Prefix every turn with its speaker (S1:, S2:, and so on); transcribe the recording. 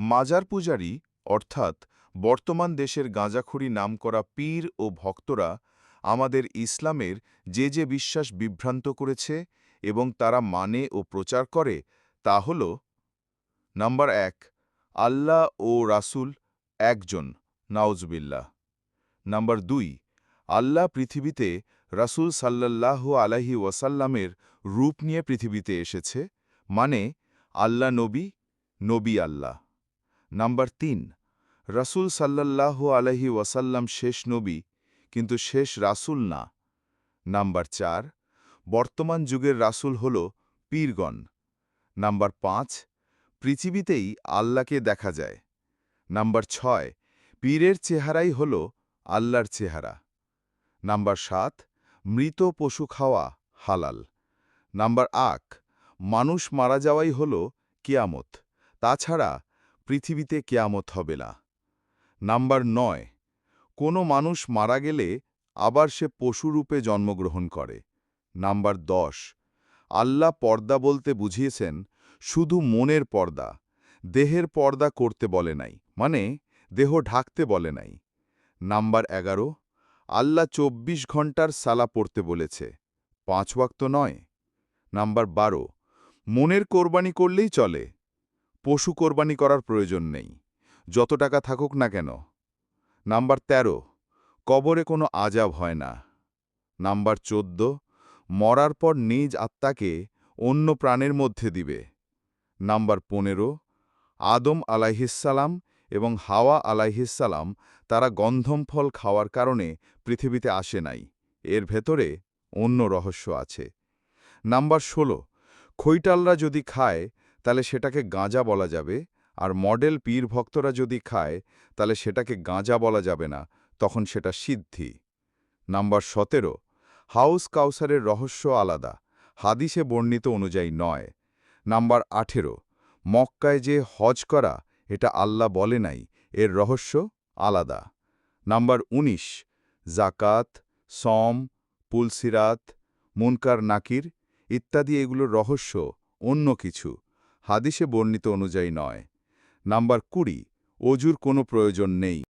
S1: মাজার পূজারী, অর্থাৎ বর্তমান দেশের গাঁজাখুরি নামকরা পীর ও ভক্তরা আমাদের ইসলামের যে যে বিশ্বাস বিভ্রান্ত করেছে এবং তারা মানে ও প্রচার করে তা হল নাম্বার এক, আল্লাহ ও রাসূল একজন, নাউজবিল্লাহ। নাম্বার দুই, আল্লাহ পৃথিবীতে রাসূল সাল্লাল্লাহু আলাইহি ওয়াসাল্লামের রূপ নিয়ে পৃথিবীতে এসেছে মানে আল্লাহ নবী নবী আল্লাহ। নাম্বার তিন, রাসূল সাল্লাল্লাহু আলাইহি ওয়াসাল্লাম শেষ নবী, কিন্তু শেষ রাসূল না। নাম্বার চার, বর্তমান যুগের রাসূল হল পীরগণ। নাম্বার পাঁচ, পৃথিবীতেই আল্লাহকে দেখা যায়। নাম্বার ছয়, পীরের চেহারাই হল আল্লাহর চেহারা। নাম্বার সাত, মৃত পশু খাওয়া হালাল। নাম্বার আক মানুষ মারা যাওয়াই হল কেয়ামত। তাছাড়া পৃথিবীতে কেয়ামত হবে না। নাম্বার নয়, কোনো মানুষ মারা গেলে আবার সে পশুরূপে জন্মগ্রহণ করে। নাম্বার দশ, আল্লাহ পর্দা বলতে বুঝিয়েছেন, শুধু মনের পর্দা, দেহের পর্দা করতে বলে নাই মানে দেহ ঢাকতে বলে নাই। নাম্বার এগারো, আল্লাহ চব্বিশ ঘণ্টার সালা পড়তে বলেছে, পাঁচ ওয়াক্ত নয়। নাম্বার বারো, মনের কোরবানি করলেই চলে। পশু কোরবানি করার প্রয়োজন নেই। যত টাকা থাকুক না কেন। নাম্বার ১৩ কবরে কোনো আজাব হয় না। নাম্বার চোদ্দ, মরার পর নিজ আত্মাকে অন্য প্রাণের মধ্যে দিবে। নাম্বার পনেরো, আদম আলাইহিসালাম এবং হাওয়া আলাইহিসালাম তারা গন্ধম ফল খাওয়ার কারণে পৃথিবীতে আসে নাই। এর ভেতরে অন্য রহস্য আছে। নাম্বার ১৬ খৈটালরা যদি খায় তাহলে সেটাকে গাঁজা বলা যাবে। আর মডেল পীর ভক্তরা যদি খায়, তাহলে সেটাকে গাঁজা বলা যাবে না, তখন সেটা সিদ্ধি। নাম্বার সতেরো, হাউস কাউসারের রহস্য আলাদা, হাদিসে বর্ণিত অনুযায়ী নয়। নাম্বার আঠেরো, মক্কায় যে হজ করা, এটা আল্লাহ বলে নাই, এর রহস্য আলাদা। নাম্বার ১৯ জাকাত সম পুলসিরাত, মুনকার নাকির ইত্যাদি এগুলোর রহস্য অন্য কিছু। হাদিসে বর্ণিত অনুযায়ী নয়। নাম্বার কুড়ি অজুর কোনো প্রয়োজন নেই।